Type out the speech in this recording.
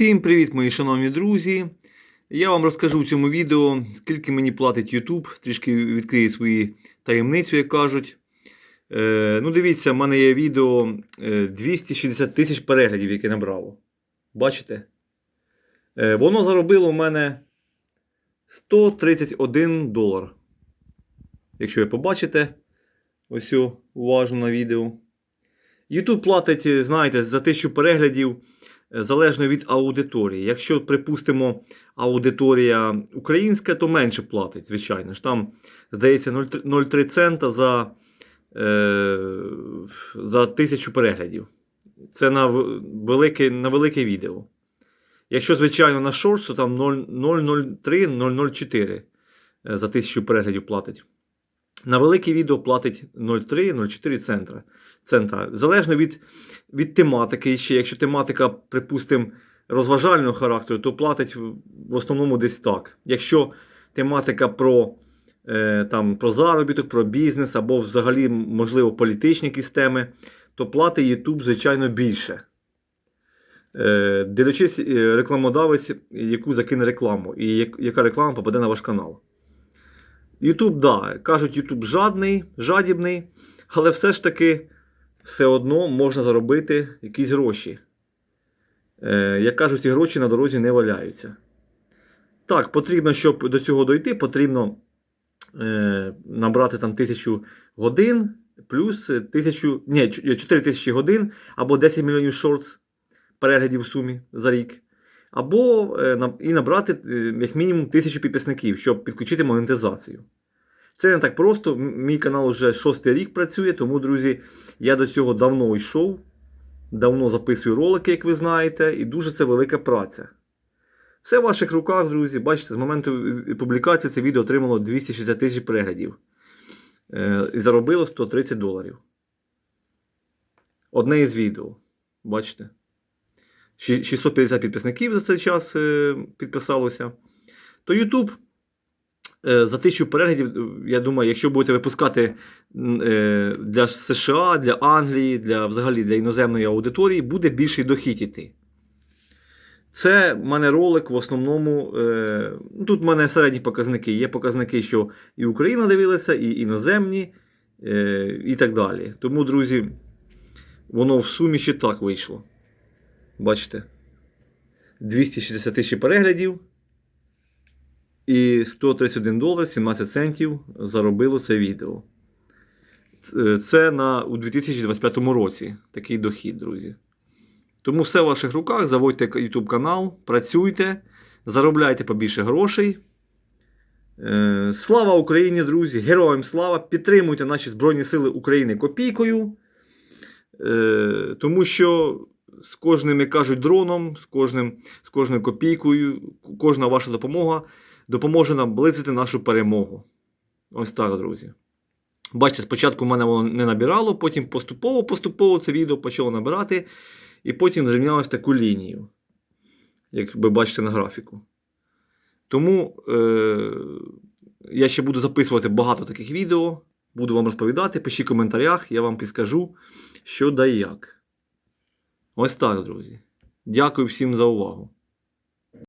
Всім привіт, мої шановні друзі! Я вам розкажу в цьому відео, скільки мені платить YouTube, трішки відкрию свої таємницю, як кажуть. Е, ну, дивіться, в мене є відео е, 260 тисяч переглядів, яке набрало. Бачите? Е, воно заробило в мене 131 долар. Якщо ви побачите, ось уважно на відео. YouTube платить, знаєте, за 1000 переглядів е, залежно від аудиторії. Якщо, припустимо, аудиторія українська, то менше платить, звичайно ж. Там, здається, 0,3 0,3 цента за, е, за 1000 переглядів. Це на велике, на велике відео. Якщо, звичайно, на шортс, то там 0,03-0,04 е, за 1000 переглядів платить. На велике відео платить 0,3-0,4 центра. цента. Залежно від, від тематики. Ще, якщо тематика, припустимо, розважального характеру, то платить в основному десь так. Якщо тематика про, е, там, про заробіток, про бізнес або взагалі, можливо, політичні якісь теми, то платить YouTube, звичайно, більше. Е, дивлячись е, рекламодавець, яку закине рекламу, і як- яка реклама попаде на ваш канал. Ютуб, да, кажуть, Ютуб жадний, жадібний, але все ж таки все одно можна заробити якісь гроші. Е, як кажуть, ці гроші на дорозі не валяються. Так, потрібно, щоб до цього дойти, потрібно е, набрати там тисячу годин плюс тисячу, ні, 4 тисячі годин або 10 мільйонів шортс переглядів в сумі за рік. Або е, і набрати е, як мінімум тисячу підписників, щоб підключити монетизацію. Це не так просто. Мій канал вже шостий рік працює, тому, друзі, я до цього давно йшов. Давно записую ролики, як ви знаєте, і дуже це велика праця. Все в ваших руках, друзі. Бачите, з моменту публікації це відео отримало 260 тисяч переглядів. Е, І заробило 130 доларів. Одне із відео. Бачите? Ші- 650 підписників за цей час е, підписалося. То YouTube е, за тисячу переглядів, я думаю, якщо будете випускати е, для США, для Англії, для взагалі для іноземної аудиторії, буде більший дохід іти. Це в мене ролик в основному. Тут в мене середні показники. Є показники, що і Україна дивилася, і іноземні, і так далі. Тому, друзі, воно в сумі ще так вийшло. Бачите? 260 тисяч переглядів. І 131 долар 17 центів заробило це відео. Це- Це на, у 2025 році такий дохід, друзі. Тому все в ваших руках. Заводьте YouTube канал, працюйте, заробляйте побільше грошей. Е, Слава Україні, друзі! Героям слава! Підтримуйте наші Збройні Сили України копійкою. Е, Тому що з кожним, як кажуть, дроном, з, кожним, з кожною копійкою, кожна ваша допомога допоможе нам близити нашу перемогу. Ось так, друзі. Бачите, спочатку мене воно не набирало, потім поступово-поступово це відео почало набирати, і потім зрівнялось таку лінію, як ви бачите на графіку. Тому е- я ще буду записувати багато таких відео, буду вам розповідати. Пишіть в коментарях, я вам підскажу, що да і як. Ось так, друзі. Дякую всім за увагу.